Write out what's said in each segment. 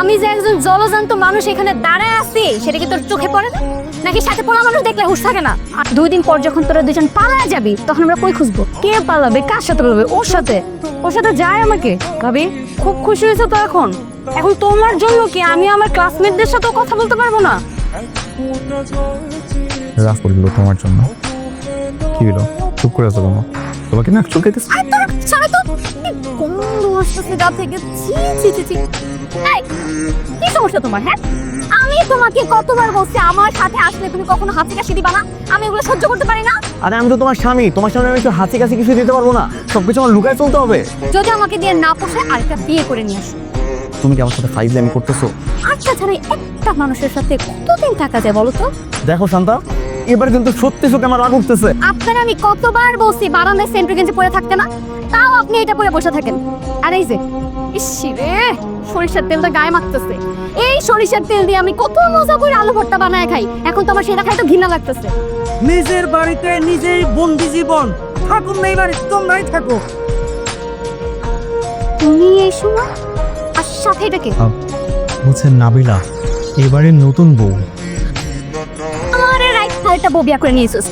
আমি যে একজন জলজান্ত মানুষ এখানে দাঁড়ায় আছি সেটা কি তোর চোখে পড়ে না? নাকি সাথে পড়া মানুষ দেখলে হুশ থাকে না? আর দুই দিন পর যখন তোরা দুজন পালায় যাবি তখন আমরা কই খুঁজবো? কে পালাবে? কার সাথে পালাবে? ওর সাথে? ওর সাথে যায় আমাকে? ভাবি খুব খুশি হয়েছে তো এখন। এখন তোমার জন্য কি আমি আমার ক্লাসমেটদের সাথে কথা বলতে পারব না? করল তোমার জন্য। কি হলো? চুপ করে আছো কেন? তোমাকে না চুলকাইতেছে তোর তো কি গন্ধ আসতেছে গা থেকে? ছি ছি ছি। কি সমস্যা তোমার হ্যাঁ? আমি তোমাকে কতবার বলছি আমার সাথে আসলে তুমি কখনো হাসি কাশি দিবা না? আমি এগুলো সহ্য করতে পারি না। আরে আমি তো তোমার স্বামী। তোমার সামনে আমি একটু হাসি কাছে কিছু দিতে পারব না। সবকিছু আমার লুকায় চলতে হবে। যদি আমাকে দিয়ে না পোষায় আরেকটা বিয়ে করে নিয়ে আসো। তুমি কি আমার সাথে ফাইজলামি করতেছো? আচ্ছা ছাড়া একটা মানুষের সাথে কতদিন থাকা যায় বলো তো? দেখো শান্তা এবার কিন্তু সত্যি সত্যি আমার রাগ উঠতেছে। আপনার আমি কতবার বলছি বারান্দায় সেন্ট্রি গেঞ্জি পরে থাকতে না? তাও আপনি এটা পরে বসে থাকেন। আর এই যে সরিষার তেলটা গায়ে মাখতেছে। এই সরিষার তেল দিয়ে আমি কত মজা করে আলু ভর্তা বানায় খাই। এখন তো আমার সেটা খাই তো ঘৃণা লাগতেছে। নিজের বাড়িতে নিজেই বন্দি জীবন। থাকুন না এই বাড়িতে তোমরাই থাকো। তুমি এই সময়? আর সাথে এটা কে? হচ্ছে নাবিলা এবারে নতুন বউ। আরে রাইট একটা বউ বিয়া করে নিয়েছিস।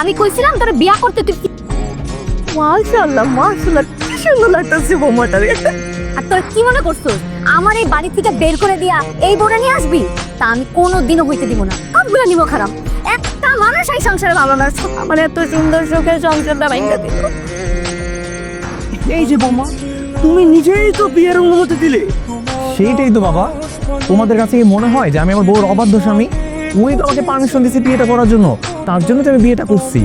আমি কইছিলাম তোর বিয়া করতে তুই মাশাআল্লাহ মাশাআল্লাহ। সুন্দর লাগতেছে বৌমাটা আর তোর কি মনে করছিস? আমার এই বাড়ি থেকে বের করে দিয়া এই নিয়ে আসবি? তা আমি কোনো দিনও হইতে দিব না। সবগুলো নিব খারাপ। একটা মানুষ এই সংসারে ভালো না। আমার এত সুন্দর সুখের সংসারটা ভাঙতে দিল। এই যে বৌমা তুমি নিজেই তো বিয়ের অনুমতি দিলে। সেইটাই তো বাবা। তোমাদের কাছে মনে হয় যে আমি আমার বউর অবাধ্য স্বামী? ওই তো আমাকে পারমিশন দিছে বিয়েটা করার জন্য। তার জন্য তো আমি বিয়েটা করছি।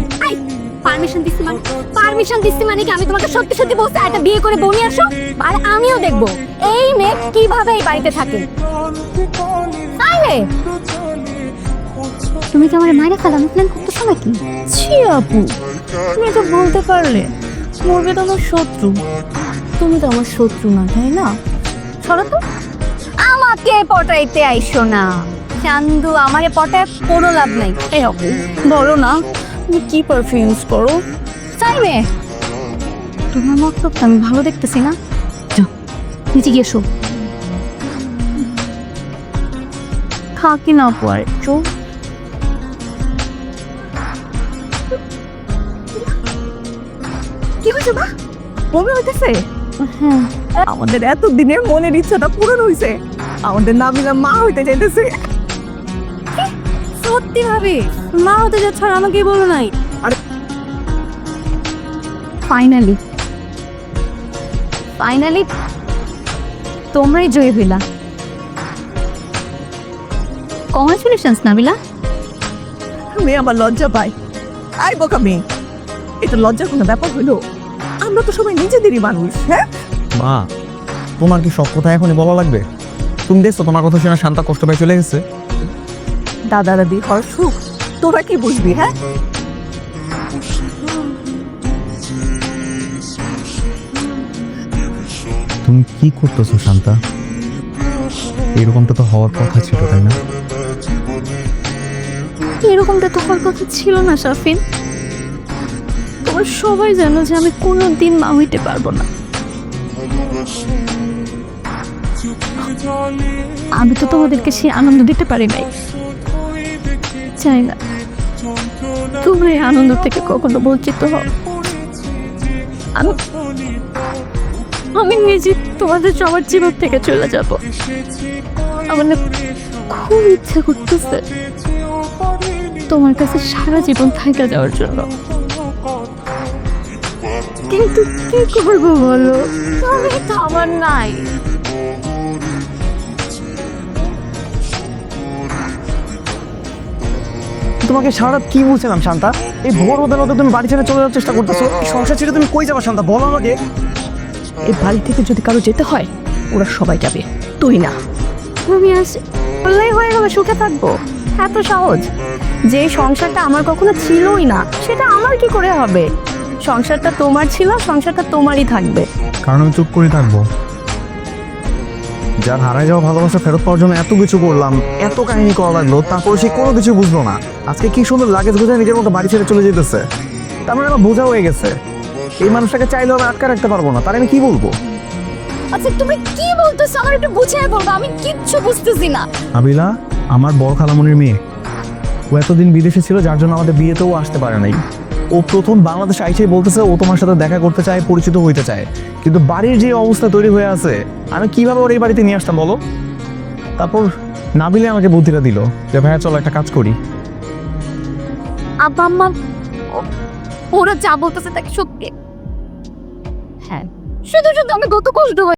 পারমিশন দিচ্ছি মানে পারমিশন দিচ্ছি মানে কি আমি তোমাকে সত্যি সত্যি বলছি, একটা বিয়ে করে নিয়ে আসো? আর আমিও দেখব। এই মেয়ে কীভাবে এই বাড়িতে থাকে? তাই রে তুমি কি আমার মায়ের খালানো প্ল্যান করতেছো নাকি? ছি আপু, তুমি তো বলতে পারলে। মরবে তো আমার শত্রু। তুমি তো আমার শত্রু না, তাই না? সরো তো। আমাকে পটাইতে আইসো না। চান্দু, আমারে পটায় কোনো লাভ নাই। এই আপু, বলো না। তুমি কি পারফিউম ইউজ করো? মেয়ে তোমার মতলবটা আমি ভালো দেখতেছি না। যাও নিচে গিয়ে শো। থাকি না আর একটু কি হয়েছে বা বমি হইতেছে? হ্যাঁ। আমাদের এত দিনের মনের ইচ্ছাটা পূরণ হইছে। আমাদের নাবিলা মা হইতে চাইতেছে। সত্যি ভাবি মা হতে যাচ্ছ আর আমাকে বলো নাই। আর ফাইনালি ফাইনালি তোমরাই জয়ী হইলা। কংগ্রাচুলেশনস নাবিলা। মেয়ে আমার লজ্জা পায়। আই বোকা মেয়ে। এটা লজ্জার কোনো ব্যাপার হইল আমরা তো সবাই নিজেদেরই মানুষ হ্যাঁ? মা তোমার কি সব কথা এখনই বলা লাগবে? তুমি দেখছ তোমার কথা শুনে শান্তা কষ্ট পেয়ে চলে গেছে। দাদা দাদি হওয়ার সুখ। তোরা কি বুঝবি হ্যাঁ? তুমি কি করতেছো শান্তা? এরকমটা তো হওয়ার কথা ছিল তাই না? এরকমটা তো হওয়ার কথা ছিল না শাফিন তোমার সবাই জানো যে আমি কোনো দিন মা হইতে পারব না। আমি তো তোমাদেরকে সে আনন্দ দিতে পারি নাই। চাই না। তোমরা এই আনন্দ থেকে কখনো বঞ্চিত হও। আমি আমি নিজে তোমাদের সবার জীবন থেকে চলে যাব। আমার খুব ইচ্ছা করতেছে তোমার কাছে সারা জীবন থাকা যাওয়ার জন্য। কিন্তু কি করব বলো? তুমি তো আমার নাই। তোমাকে সারা রাত কি বলছিলাম শান্তা? এই ভোর হতে হতে তুমি বাড়ি ছেড়ে চলে যাওয়ার চেষ্টা করতেছো। এই সংসার ছেড়ে তুমি কই যাবা শান্তা? বলো আমাকে। এই বাড়ি থেকে যদি কারও যেতে হয় ওরা সবাই যাবে। তুই না। তুমি আসে বললেই হয়ে গেল সুখে থাকব। এত সহজ। যে সংসারটা আমার কখনো ছিলই না সেটা আমার কি করে হবে? সংসারটা তোমার ছিল সংসারটা তোমারই থাকবে। কারণ আমি চুপ করে থাকব। যার হারায় যাওয়া ভালোবাসা ফেরত পাওয়ার জন্য এত কিছু করলাম এত কাহিনী করা লাগল তারপরে সে কোনো কিছু বুঝলো না। আজকে কি সুন্দর লাগেজ গুছায় নিজের মতো বাড়ি ছেড়ে চলে যেতেছে। তার মানে আমার বোঝা হয়ে গেছে। এই মানুষটাকে চাইলেও আমি আটকে রাখতে পারব না তার আমি কি বলব? আচ্ছা তুমি কি বলতেছো? আমার একটু বুঝিয়ে বলব আমি কিচ্ছু বুঝতেছি না। আবিলা আমার বড় খালামনির মেয়ে। ও এতদিন বিদেশে ছিল যার জন্য আমাদের বিয়েতেও আসতে পারে নাই। ও প্রথম বাংলাদেশে আইসেই বলতেছে, ও তোমার সাথে দেখা করতে চায়, পরিচিত হইতে চায়। কিন্তু বাড়ির যে অবস্থা তৈরি হয়ে আছে, আমি কীভাবে ওর এই বাড়িতে নিয়ে আসতাম বলো? তারপর নাবিলে আমাকে বুদ্ধিটা দিল যে, ভাইয়া, চলো একটা কাজ করি। আব্বা, আম্মা ওরা যা বলতেছে তাকে সত্যি হ্যাঁ শুধু শুধু আমি কত কষ্ট